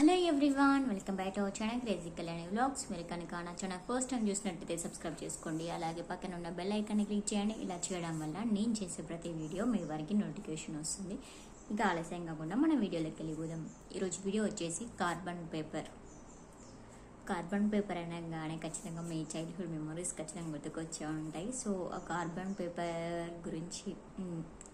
Hello everyone welcome back to our channel crazy Kalyani vlogs మీరు కనుక నా channel first time చూసినట్టయితే subscribe చేసుకోండి. అలాగే పక్కన ఉన్న బెల్ ఐకాన్ని క్లిక్ చేయండి. ఇలా చేయడం వల్ల నేను చేసే ప్రతి వీడియో మీ వారికి నోటిఫికేషన్ వస్తుంది. ఇంకా ఆలస్యం కాకుండా మన వీడియోలోకి వెళ్ళిపోదాం ఈరోజు వీడియో వచ్చేసి కార్బన్ పేపర్ కార్బన్ పేపర్ అనగానే ఖచ్చితంగా మీ చైల్డ్హుడ్ మెమరీస్ ఖచ్చితంగా గుర్తుకొచ్చే ఉంటాయి. సో ఆ కార్బన్ పేపర్ గురించి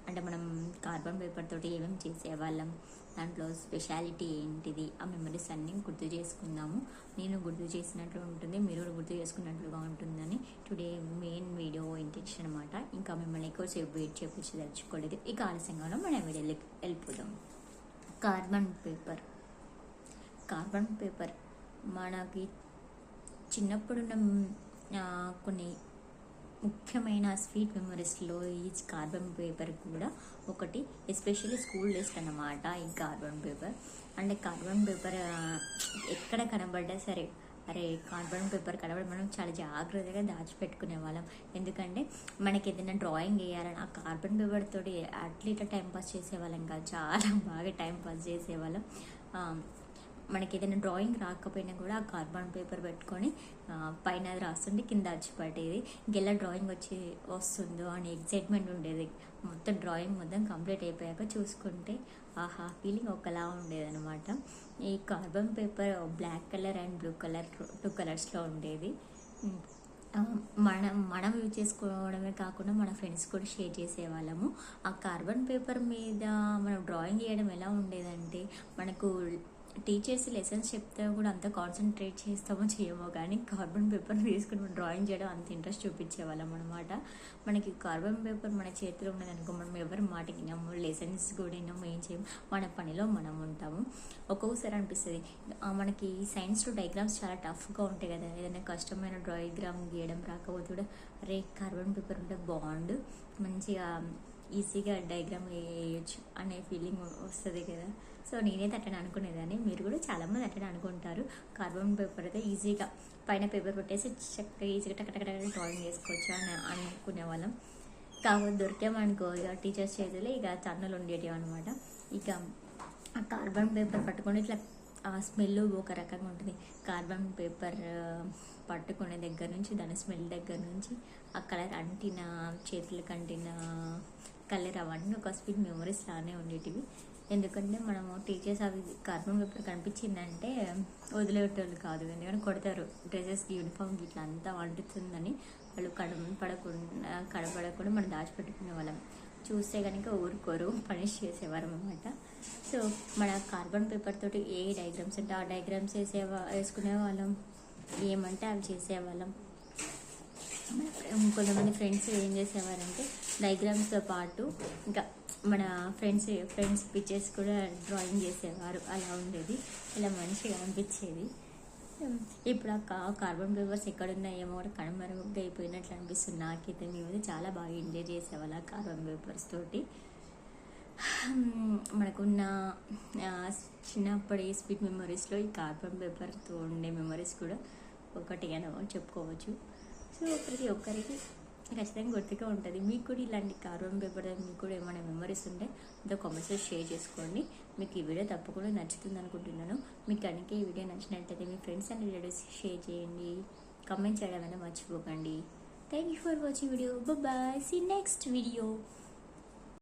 అంటే మనం కార్బన్ పేపర్ తోటి ఏమేమి చేసేవాళ్ళం? దాంట్లో స్పెషాలిటీ ఏంటిది? ఆ మెమరీస్ అన్నీ గుర్తు చేసుకుందాము. నేను గుర్తు చేసినట్లు ఉంటుంది మీరు కూడా గుర్తు చేసుకున్నట్లుగా ఉంటుందని. టుడే మెయిన్ వీడియో ఇంటెన్షన్ అనమాట ఇంకా మిమ్మల్ని ఎక్కువసేపు వెయిట్ చేపించి తెచ్చుకోలేదు ఇక ఆలస్యంగా మనం వీడియోకి వెళ్ళిపోదాం. Carbon paper. కార్బన్ పేపర్ మనకి చిన్నప్పుడున్న కొన్ని ముఖ్యమైన స్వీట్ మెమరీస్లో ఈ కార్బన్ పేపర్ కూడా ఒకటి. ఎస్పెషల్లీ స్కూల్ డేస్ అన్నమాట ఈ కార్బన్ పేపర్. అంటే కార్బన్ పేపర్ ఎక్కడ కనబడ్డా సరే అరే కార్బన్ పేపర్ కనబడి మనం చాలా జాగ్రత్తగా దాచిపెట్టుకునే వాళ్ళం. ఎందుకంటే మనకి ఏదైనా డ్రాయింగ్ వేయాలని ఆ కార్బన్ పేపర్ తోటి అట్లా ఇట్లా టైం పాస్ చేసేవాళ్ళం కాదు. చాలా బాగా టైం పాస్ చేసేవాళ్ళం. మనకి ఏదైనా డ్రాయింగ్ రాకపోయినా కూడా ఆ కార్బన్ పేపర్ పెట్టుకొని పైన అది రాస్తుంటే కింద వచ్చి పట్టేది ఇంకెలా డ్రాయింగ్ వచ్చి వస్తుందో అని ఎగ్జైట్మెంట్ ఉండేది. మొత్తం డ్రాయింగ్ మొత్తం కంప్లీట్ అయిపోయాక చూసుకుంటే ఆహా ఫీలింగ్ ఒకలా ఉండేది అనమాట ఈ carbon paper black colour and blue colour two కలర్స్లో ఉండేది. మనం మనం యూజ్ చేసుకోవడమే కాకుండా మన ఫ్రెండ్స్ కూడా షేర్ చేసేవాళ్ళము. ఆ కార్బన్ పేపర్ మీద మనం డ్రాయింగ్ చేయడం ఎలా ఉండేదంటే మనకు టీచర్స్ లెసన్స్ చెప్తే కూడా అంత కాన్సన్ట్రేట్ చేస్తామో చేయమో కానీ కార్బన్ పేపర్ వేసుకుని మనం డ్రాయింగ్ చేయడం అంత ఇంట్రెస్ట్ చూపించేవాళ్ళం అనమాట మనకి కార్బన్ పేపర్ మన చేతిలో ఉన్నదనుకో మనం ఎవరి మాట వినము లెసన్స్ కూడా వినము ఏం చేయము మన పనిలో మనం ఉంటాము. ఒక్కొక్కసారి అనిపిస్తుంది మనకి సైన్స్లో డయాగ్రామ్స్ చాలా టఫ్గా ఉంటాయి కదా. ఏదైనా కష్టమైన డ్రాయిగ్రామ్ గీయడం రాకపోతే కూడా అరే కార్బన్ పేపర్ ఉంటే బాగుండు మంచిగా ఈజీగా డయాగ్రామ్ వేయచ్చు అనే ఫీలింగ్ వస్తుంది కదా. సో నేనైతే అట్లా అనుకునేదాన్ని. మీరు కూడా చాలామంది అట్లా అనుకుంటారు. కార్బన్ పేపర్ అయితే ఈజీగా పైన పేపర్ పెట్టేసి చక్కగా ఈజీగా టక్ టక్ డ్రాయింగ్ చేసుకోవచ్చు అని అనుకునే వాళ్ళం కాకపోతే దొరికామనుకో ఇక టీచర్స్ చేతులు ఇక తన్నులు ఉండేటివి అనమాట ఇక ఆ కార్బన్ పేపర్ పట్టుకొని ఇట్లా ఆ స్మెల్ ఒక రకంగా ఉంటుంది. కార్బన్ పేపర్ పట్టుకునే దగ్గర నుంచి దాని స్మెల్ దగ్గర నుంచి ఆ కలర్ అంటిన చేతులకు అంటిన కలర్ అవన్నీ ఒక స్వీట్ మెమరీస్ లానే ఉండేటివి. ఎందుకంటే మనము టీచర్స్ అవి కార్బన్ పేపర్ కనిపించిందంటే వదిలేటోళ్ళు కాదు. ఎందుకంటే కొడతారు డ్రెస్సెస్ యూనిఫామ్ ఇట్లా అంతా వండుతుందని వాళ్ళు కడపడకుండా కడపడకుండా మనం దాచిపెట్టుకునే వాళ్ళం. చూస్తే కనుక ఊరుకోరు పనిష్ చేసేవారు అనమాట సో మన కార్బన్ పేపర్ తోటి ఏ డయాగ్రామ్స్ అంటే ఆ డయాగ్రామ్స్ వేసేవా వేసుకునే వాళ్ళం. ఏమంటే అవి చేసేవాళ్ళం. కొంతమంది ఫ్రెండ్స్ ఏం చేసేవారంటే డైగ్రామ్స్తో పాటు ఇంకా మన ఫ్రెండ్స్ ఫ్రెండ్స్ పిక్చర్స్ కూడా డ్రాయింగ్ చేసేవారు. అలా ఉండేది. ఇలా మంచిగా అనిపించేది. Hmm. ఇప్పుడు ఆ కా కార్బన్ పేపర్స్ ఎక్కడున్నాయేమో కూడా కనుమరుగ్గా అయిపోయినట్లు అనిపిస్తుంది. నాకైతే మేము చాలా బాగా ఎంజాయ్ చేసేవాళ్ళు ఆ కార్బన్ పేపర్స్ తోటి. Hmm. మనకున్న చిన్నప్పటి స్వీట్ మెమరీస్లో ఈ కార్బన్ పేపర్తో ఉండే మెమరీస్ కూడా ఒకటి అని చెప్పుకోవచ్చు. సో ప్రతి ఒక్కరికి ఖచ్చితంగా గుర్తుగా ఉంటుంది. మీకు కూడా ఇలాంటి కార్బన్ పేపర్ మీకు కూడా ఏమైనా మెమరీస్ ఉంటే అంతా కామెంట్స్లో షేర్ చేసుకోండి. మీకు ఈ వీడియో తప్పకుండా నచ్చుతుంది అనుకుంటున్నాను. మీకు కనుక ఈ వీడియో నచ్చినట్లయితే మీ ఫ్రెండ్స్ అండ్ రిలేటివ్స్ షేర్ చేయండి. కమెంట్ చేయడం అయినా మర్చిపోకండి. Thank you for watching video bye see next video